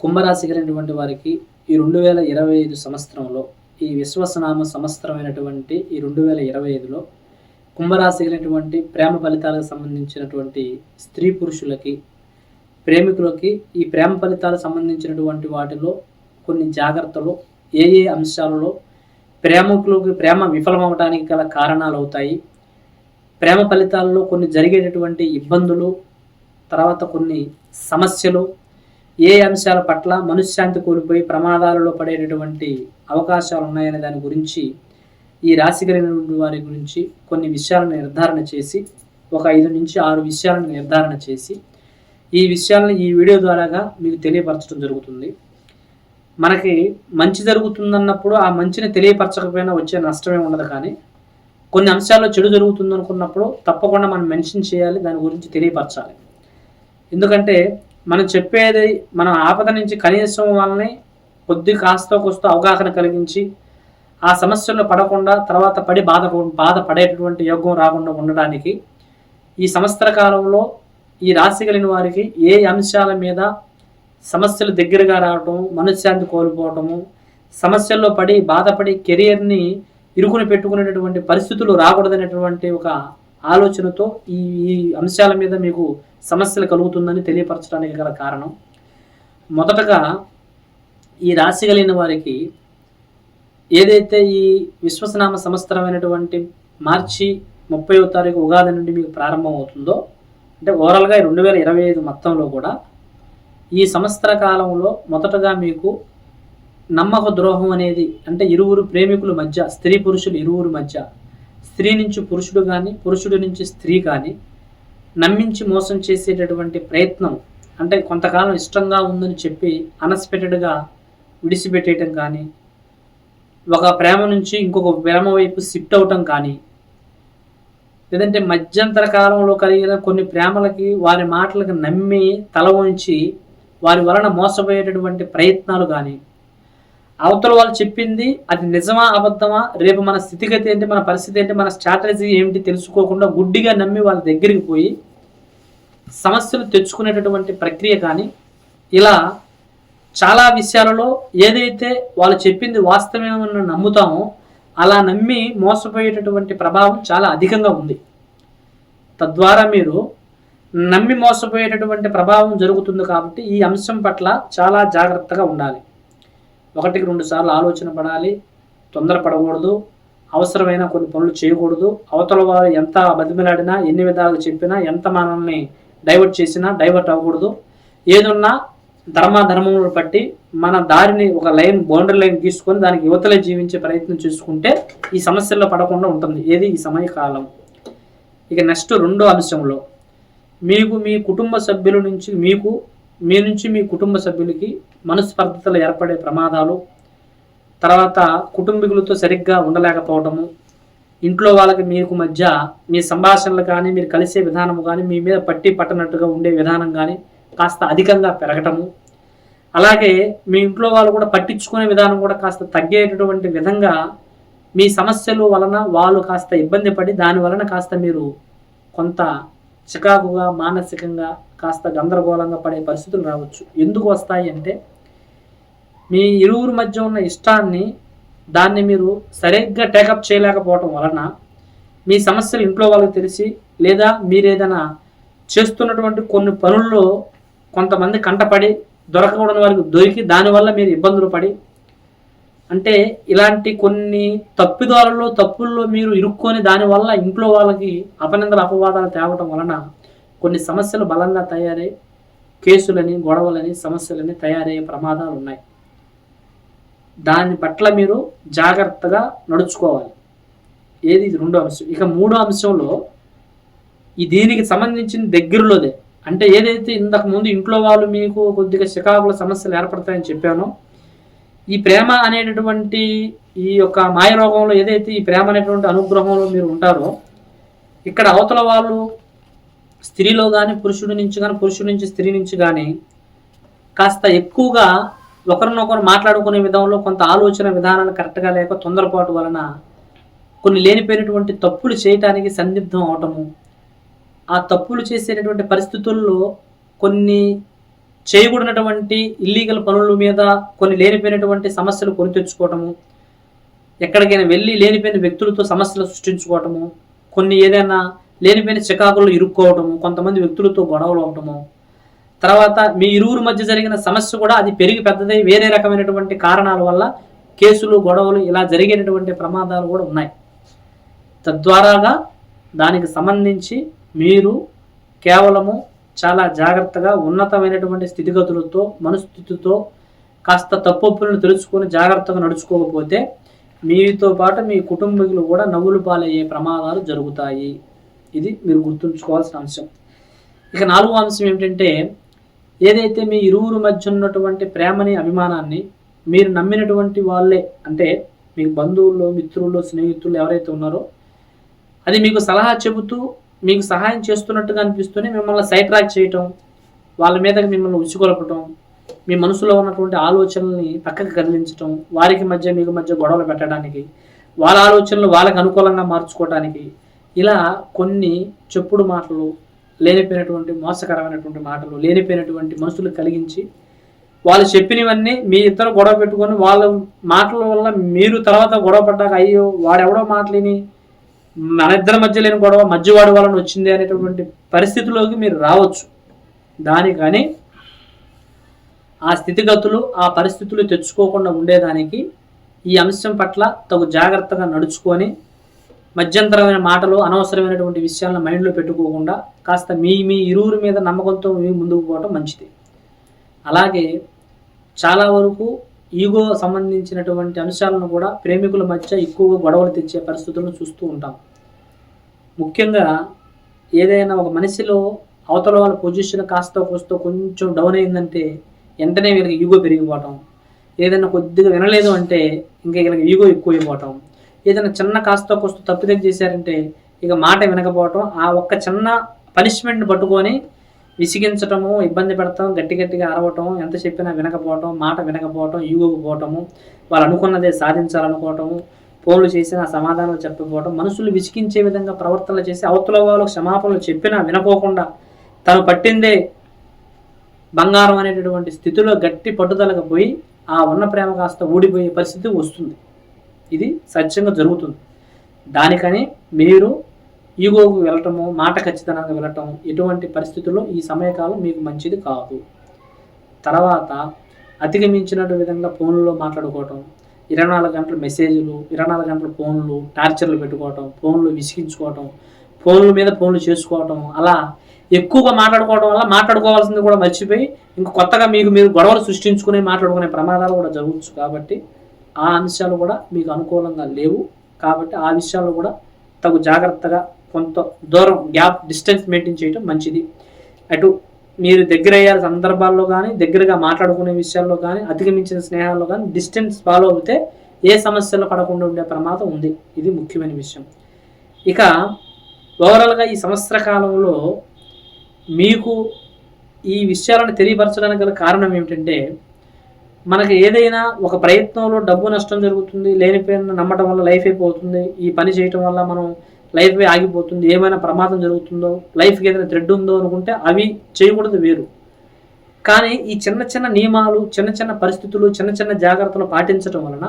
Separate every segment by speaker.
Speaker 1: కుంభరాశి కలిగినటువంటి వారికి ఈ రెండు వేల ఇరవై ఐదు సంవత్సరంలో ఈ విశ్వసనామ సంవత్సరమైనటువంటి ఈ రెండు వేల ఇరవై ఐదులో కుంభరాశి కలిగినటువంటి ప్రేమ ఫలితాలకు సంబంధించినటువంటి స్త్రీ పురుషులకి ప్రేమికులకి ఈ ప్రేమ ఫలితాలకు సంబంధించినటువంటి వాటిలో కొన్ని జాగ్రత్తలు ఏ ఏ అంశాలలో ప్రేమికులకు ప్రేమ విఫలమవడానికి గల కారణాలు అవుతాయి ప్రేమ ఫలితాల్లో కొన్ని జరిగేటటువంటి ఇబ్బందులు తర్వాత కొన్ని సమస్యలు ఏ అంశాల పట్ల మనశ్శాంతి కోల్పోయి ప్రమాదాలలో పడేటటువంటి అవకాశాలు ఉన్నాయనే దాని గురించి ఈ రాశి కలిగినటువంటి వారి గురించి కొన్ని విషయాలను నిర్ధారణ చేసి ఒక ఐదు నుంచి ఆరు విషయాలను నిర్ధారణ చేసి ఈ విషయాలను ఈ వీడియో ద్వారాగా మీకు తెలియపరచడం జరుగుతుంది. మనకి మంచి జరుగుతుందన్నప్పుడు ఆ మంచిని తెలియపరచకపోయినా వచ్చే నష్టమే ఉండదు కానీ కొన్ని అంశాల్లో చెడు జరుగుతుంది అనుకున్నప్పుడు తప్పకుండా మనం మెన్షన్ చేయాలి దాని గురించి తెలియపరచాలి. ఎందుకంటే మనం చెప్పేది మనం ఆపద నుంచి కనీసం వాళ్ళని కొద్ది కాస్త కొస్త అవగాహన కలిగించి ఆ సమస్యల్లో పడకుండా తర్వాత పడి బాధ బాధపడేటటువంటి యోగం రాకుండా ఉండడానికి ఈ సంవత్సర కాలంలో ఈ రాశి కలిగిన వారికి ఏ అంశాల మీద సమస్యలు దగ్గరగా రావటం మనశ్శాంతి కోల్పోవటము సమస్యల్లో పడి బాధపడి కెరియర్ని ఇరుకుని పెట్టుకునేటటువంటి పరిస్థితులు రాకూడదనేటువంటి ఒక ఆలోచనతో ఈ ఈ అంశాల మీద మీకు సమస్యలు కలుగుతుందని తెలియపరచడానికి గల కారణం. మొదటగా ఈ రాశి కలిగిన వారికి ఏదైతే ఈ విశ్వసనామ సంవత్సరమైనటువంటి మార్చి ముప్పైవ తారీఖు ఉగాది నుండి మీకు ప్రారంభం అవుతుందో అంటే ఓవరాల్గా రెండు వేల ఇరవై ఐదు మొత్తంలో కూడా ఈ సంవత్సర కాలంలో మొదటగా మీకు నమ్మక ద్రోహం అనేది అంటే ఇరువురు ప్రేమికుల మధ్య స్త్రీ పురుషులు ఇరువురు మధ్య స్త్రీ నుంచి పురుషుడు కానీ పురుషుడు నుంచి స్త్రీ కానీ నమ్మించి మోసం చేసేటటువంటి ప్రయత్నం అంటే కొంతకాలం ఇష్టంగా ఉందని చెప్పి అన్ఎక్స్పెక్టెడ్గా విడిచిపెట్టేయటం కానీ ఒక ప్రేమ నుంచి ఇంకొక ప్రేమ వైపు షిఫ్ట్ అవటం కానీ లేదంటే మధ్యంతర కాలంలో కలిగిన కొన్ని ప్రేమలకి వారి మాటలకు నమ్మి తల ఉంచి వారి వలన మోసపోయేటటువంటి ప్రయత్నాలు కానీ అవతల వాళ్ళు చెప్పింది అది నిజమా అబద్ధమా రేపు మన స్థితిగతి ఏంటి మన పరిస్థితి ఏంటి మన స్ట్రాటజీ ఏంటి తెలుసుకోకుండా గుడ్డిగా నమ్మి వాళ్ళ దగ్గరికి పోయి సమస్యలు తెచ్చుకునేటటువంటి ప్రక్రియ కానీ ఇలా చాలా విషయాలలో ఏదైతే వాళ్ళు చెప్పింది వాస్తవమని నమ్ముతామో అలా నమ్మి మోసపోయేటటువంటి ప్రభావం చాలా అధికంగా ఉంది. తద్వారా మీరు నమ్మి మోసపోయేటటువంటి ప్రభావం జరుగుతుంది కాబట్టి ఈ అంశం పట్ల చాలా జాగ్రత్తగా ఉండాలి. ఒకటికి రెండు సార్లు ఆలోచన పడాలి తొందరపడకూడదు అవసరమైన కొన్ని పనులు చేయకూడదు. అవతల వారు ఎంత బతిమిలాడినా ఎన్ని విధాలుగా చెప్పినా ఎంత మనల్ని డైవర్ట్ చేసినా డైవర్ట్ అవ్వకూడదు. ఏదున్నా ధర్మాధర్మములను బట్టి మన దారిని ఒక లైన్ బౌండరీ లైన్ తీసుకొని దానికి యువతలే జీవించే ప్రయత్నం చేసుకుంటే ఈ సమస్యల్లో పడకుండా ఉంటుంది. ఏది? ఈ సమయకాలం. ఇక నెక్స్ట్ రెండో అంశంలో మీకు మీ కుటుంబ సభ్యుల నుంచి మీకు మీ నుంచి మీ కుటుంబ సభ్యులకి మనస్పర్ధతలు ఏర్పడే ప్రమాదాలు తర్వాత కుటుంబీకులతో సరిగ్గా ఉండలేకపోవడము ఇంట్లో వాళ్ళకి మీకు మధ్య మీ సంభాషణలు కానీ మీరు కలిసే విధానం కానీ మీ మీద పట్టి పట్టనట్టుగా ఉండే విధానం కానీ కాస్త అధికంగా పెరగటము అలాగే మీ ఇంట్లో వాళ్ళు కూడా పట్టించుకునే విధానం కూడా కాస్త తగ్గేటటువంటి విధంగా మీ సమస్యలు వలన వాళ్ళు కాస్త ఇబ్బంది పడి దాని వలన కాస్త మీరు కొంత చికాకుగా మానసికంగా కాస్త గందరగోళంగా పడే పరిస్థితులు రావచ్చు. ఎందుకు వస్తాయి అంటే మీ ఇరువురు మధ్య ఉన్న ఇష్టాన్ని దాన్ని మీరు సరిగ్గా టేకప్ చేయలేకపోవటం వలన మీ సమస్యలు ఇంట్లో వాళ్ళకి తెలిసి లేదా మీరేదైనా చేస్తున్నటువంటి కొన్ని పనుల్లో కొంతమంది కంటపడి దొరకకూడని వారికి దొరికి దానివల్ల మీరు ఇబ్బందులు పడి అంటే ఇలాంటి కొన్ని తప్పిదారుల్లో తప్పుల్లో మీరు ఇరుక్కొని దానివల్ల ఇంట్లో వాళ్ళకి అపనిందల అపవాదాలు తేవటం వలన కొన్ని సమస్యలు బలంగా తయారై కేసులని గొడవలని సమస్యలని తయారయ్యే ప్రమాదాలు ఉన్నాయి. దాని పట్ల మీరు జాగ్రత్తగా నడుచుకోవాలి. ఏది? ఇది రెండో అంశం. ఇక మూడో అంశంలో ఈ దీనికి సంబంధించిన దగ్గరలోదే. అంటే ఏదైతే ఇంతకు ముందు ఇంట్లో వాళ్ళు మీకు కొద్దిగా చికాకుల సమస్యలు ఏర్పడతాయని చెప్పానో ఈ ప్రేమ అనేటటువంటి ఈ యొక్క మాయరోగంలో ఏదైతే ఈ ప్రేమ అనేటువంటి అనుగ్రహంలో మీరు ఉంటారో ఇక్కడ అవతల వాళ్ళు స్త్రీలో కానీ పురుషుడి నుంచి కానీ పురుషుడి నుంచి స్త్రీ నుంచి కానీ కాస్త ఎక్కువగా ఒకరినొకరు మాట్లాడుకునే విధంలో కొంత ఆలోచన విధానాలు కరెక్ట్గా లేక తొందరపాటు వలన కొన్ని లేనిపోయినటువంటి తప్పులు చేయటానికి సందిగ్ధం అవటము ఆ తప్పులు చేసేటటువంటి పరిస్థితుల్లో కొన్ని చేయకూడనటువంటి ఇల్లీగల్ పనుల మీద కొన్ని లేనిపోయినటువంటి సమస్యలు కొని తెచ్చుకోవటము ఎక్కడికైనా వెళ్ళి లేనిపోయిన వ్యక్తులతో సమస్యలు సృష్టించుకోవటము కొన్ని ఏదైనా లేనిపోయిన చికాకులు ఇరుక్కోవటము కొంతమంది వ్యక్తులతో గొడవలు అవటము. తర్వాత మీ ఇరువురు మధ్య జరిగిన సమస్య కూడా అది పెరిగి పెద్దదై వేరే రకమైనటువంటి కారణాల వల్ల కేసులు గొడవలు ఇలా జరిగేటటువంటి ప్రమాదాలు కూడా ఉన్నాయి. తద్వారాగా దానికి సంబంధించి మీరు కేవలము చాలా జాగ్రత్తగా ఉన్నతమైనటువంటి స్థితిగతులతో మనస్థితితో కాస్త తప్పొప్పులను తెలుసుకొని జాగ్రత్తగా నడుచుకోకపోతే మీతో పాటు మీ కుటుంబీకులు కూడా నవ్వులు పాలయ్యే ప్రమాదాలు జరుగుతాయి. ఇది మీరు గుర్తుంచుకోవాల్సిన అంశం. ఇక నాలుగో అంశం ఏమిటంటే ఏదైతే మీ ఇరువురు మధ్య ఉన్నటువంటి ప్రేమని అభిమానాన్ని మీరు నమ్మినటువంటి వాళ్ళే అంటే మీ బంధువుల్లో మిత్రుల్లో స్నేహితులు ఎవరైతే ఉన్నారో అది మీకు సలహా చెబుతూ మీకు సహాయం చేస్తున్నట్టుగా అనిపిస్తూనే మిమ్మల్ని సైట్రాక్ చేయటం వాళ్ళ మీదకి మిమ్మల్ని ఉచ్చుకొలపటం మీ మనసులో ఉన్నటువంటి ఆలోచనల్ని పక్కకి కదిలించటం వారికి మధ్య మీకు మధ్య గొడవలు పెట్టడానికి వాళ్ళ ఆలోచనలు వాళ్ళకి అనుకూలంగా మార్చుకోవడానికి ఇలా కొన్ని చెప్పుడు మాటలు లేనిపోయినటువంటి మోసకరమైనటువంటి మాటలు లేనిపోయినటువంటి మనసులు కలిగించి వాళ్ళు చెప్పినవన్నీ మీ ఇద్దరు గొడవ పెట్టుకొని వాళ్ళ మాటల వల్ల మీరు తర్వాత గొడవ పడ్డాక అయ్యో వాడెవడో మాటలేని మన ఇద్దరి మధ్య లేని గొడవ మధ్యవాడి వలన వచ్చింది అనేటటువంటి పరిస్థితిలోకి మీరు రావచ్చు. దాని కానీ ఆ స్థితిగతులు ఆ పరిస్థితులు తెచ్చుకోకుండా ఉండేదానికి ఈ అంశం పట్ల తగు జాగ్రత్తగా నడుచుకొని మధ్యంతరమైన మాటలు అనవసరమైనటువంటి విషయాలను మైండ్లో పెట్టుకోకుండా కాస్త మీ మీ ఇరువురి మీద నమ్మకంతో మీ ముందుకు పోవడం మంచిది. అలాగే చాలా వరకు ఈగో సంబంధించినటువంటి అంశాలను కూడా ప్రేమికుల మధ్య ఎక్కువగా గొడవలు తెచ్చే పరిస్థితులను చూస్తూ ఉంటాం. ముఖ్యంగా ఏదైనా ఒక మనిషిలో అవతల వాళ్ళ పొజిషన్ కాస్త కోస్తో కొంచెం డౌన్ అయిందంటే వెంటనే వీళ్ళకి ఈగో పెరిగిపోవటం. ఏదైనా కొద్దిగా వినలేదు అంటే ఇంకా వీళ్ళకి ఈగో ఎక్కువైపోవటం. ఏదైనా చిన్న కాస్త కోస్తూ తప్పిదం చేశారంటే ఇక మాట వినకపోవటం ఆ ఒక్క చిన్న పనిష్మెంట్ని పట్టుకొని విసిగించటము ఇబ్బంది పెడతాం గట్టి గట్టిగా అరవటం ఎంత చెప్పినా వినకపోవటం మాట వినకపోవటం ఈగోకపోవటము వాళ్ళు అనుకున్నదే సాధించాలనుకోవటము ఫోన్లు చేసిన సమాధానాలు చెప్పకపోవటం మనుషులు విసిగించే విధంగా ప్రవర్తనలు చేసి అవతల వాళ్ళకు క్షమాపణలు చెప్పినా వినపోకుండా తను పట్టిందే బంగారం అనేటటువంటి స్థితిలో గట్టి పట్టుదలకు పోయి ఆ ఉన్న ప్రేమ కాస్త ఊడిపోయే పరిస్థితి వస్తుంది. ఇది సత్యంగా జరుగుతుంది. దానికని మీరు ఈగోకు వెళ్ళటము మాట ఖచ్చితంగా వెళ్ళటం ఎటువంటి పరిస్థితుల్లో ఈ సమయకాలం మీకు మంచిది కాదు. తర్వాత అధిగమించినట్టు విధంగా ఫోన్లో మాట్లాడుకోవటం ఇరవై నాలుగు గంటల మెసేజ్లు ఇరవై నాలుగు గంటల ఫోన్లు టార్చర్లు పెట్టుకోవటం ఫోన్లు విసిగించుకోవటం ఫోన్ల మీద ఫోన్లు చేసుకోవటం అలా ఎక్కువగా మాట్లాడుకోవడం వల్ల మాట్లాడుకోవాల్సింది కూడా మర్చిపోయి ఇంక కొత్తగా మీకు మీరు గొడవలు సృష్టించుకునే మాట్లాడుకునే ప్రమాదాలు కూడా జరగవచ్చు కాబట్టి ఆ అంశాలు కూడా మీకు అనుకూలంగా లేవు. కాబట్టి ఆ విషయాల్లో కూడా తగు జాగ్రత్తగా కొంత దూరం గ్యాప్ డిస్టెన్స్ మెయింటైన్ చేయడం మంచిది. అటు మీరు దగ్గర అయ్యే సందర్భాల్లో కానీ దగ్గరగా మాట్లాడుకునే విషయాల్లో కానీ అధిగమించిన స్నేహాల్లో కానీ డిస్టెన్స్ ఫాలో అవుతే ఏ సమస్యలు పడకుండా ఉండే ప్రమాదం ఉంది. ఇది ముఖ్యమైన విషయం. ఇక ఓవరాల్గా ఈ సంవత్సర కాలంలో మీకు ఈ విషయాలను తెలియపరచడానికి గల కారణం ఏమిటంటే మనకి ఏదైనా ఒక ప్రయత్నంలో డబ్బు నష్టం జరుగుతుంది లేనిపోయిన నమ్మటం వల్ల లైఫ్ అయిపోతుంది ఈ పని చేయటం వల్ల మనం లైఫ్ ఆగిపోతుంది ఏమైనా ప్రమాదం జరుగుతుందో లైఫ్కి ఏదైనా థ్రెడ్ ఉందో అనుకుంటే అవి చేయకూడదు వేరు. కానీ ఈ చిన్న చిన్న నియమాలు చిన్న చిన్న పరిస్థితులు చిన్న చిన్న జాగ్రత్తలు పాటించడం వలన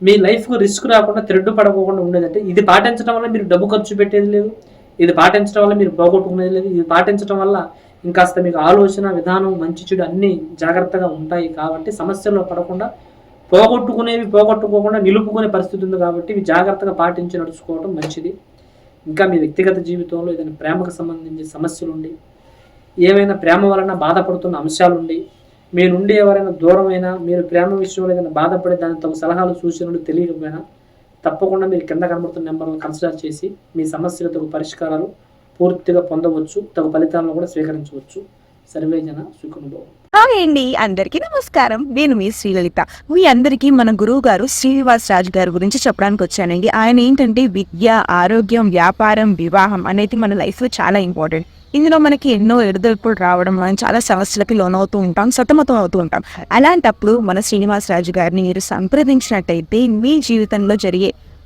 Speaker 1: మీ లైఫ్కు రిస్క్ రాకుండా థ్రెడ్ పడకోకుండా ఉండేదంటే ఇది పాటించడం వల్ల మీరు డబ్బు ఖర్చు పెట్టేది లేదు ఇది పాటించడం వల్ల మీరు పోగొట్టుకునేది లేదు ఇది పాటించడం వల్ల ఇంకాస్త మీకు ఆలోచన విధానం మంచి చెడు అన్నీ జాగ్రత్తగా ఉంటాయి కాబట్టి సమస్యల్లో పడకుండా పోగొట్టుకునేవి పోగొట్టుకోకుండా నిలుపుకునే పరిస్థితి ఉంది కాబట్టి ఇవి జాగ్రత్తగా పాటించి నడుచుకోవడం మంచిది. ఇంకా మీ వ్యక్తిగత జీవితంలో ఏదైనా ప్రేమకు సంబంధించి సమస్యలుండి ఏమైనా ప్రేమ వలన బాధపడుతున్న అంశాలుండి మీ నుండి ఎవరైనా దూరమైనా మీరు ప్రేమ విషయంలో ఏదైనా బాధపడే దాని తమ సలహాలు సూచనలు తెలియకపోయినా తప్పకుండా మీరు కింద కనబడుతున్న నెంబర్ను కన్సిడర్ చేసి మీ సమస్యలకు పరిష్కారాలు పూర్తిగా పొందవచ్చు తగు ఫలితాలను కూడా స్వీకరించవచ్చు. సర్వేజన
Speaker 2: హాయ్ అండి అందరికీ నమస్కారం. నేను మీ శ్రీలలిత. మీ అందరికీ మన గురువు గారు శ్రీనివాస్ రాజు గారి గురించి చెప్పడానికి వచ్చానండి. ఆయన ఏంటంటే విద్య ఆరోగ్యం వ్యాపారం వివాహం అనేది మన లైఫ్లో చాలా ఇంపార్టెంట్. ఇందులో మనకి ఎన్నో ఎడదొడుపులు రావడం మనం చాలా సమస్యలకి లోనవుతూ ఉంటాం సతమతం అవుతూ ఉంటాం. అలాంటప్పుడు మన శ్రీనివాస్ రాజు గారిని మీరు సంప్రదించినట్టయితే మీ జీవితంలో జరిగే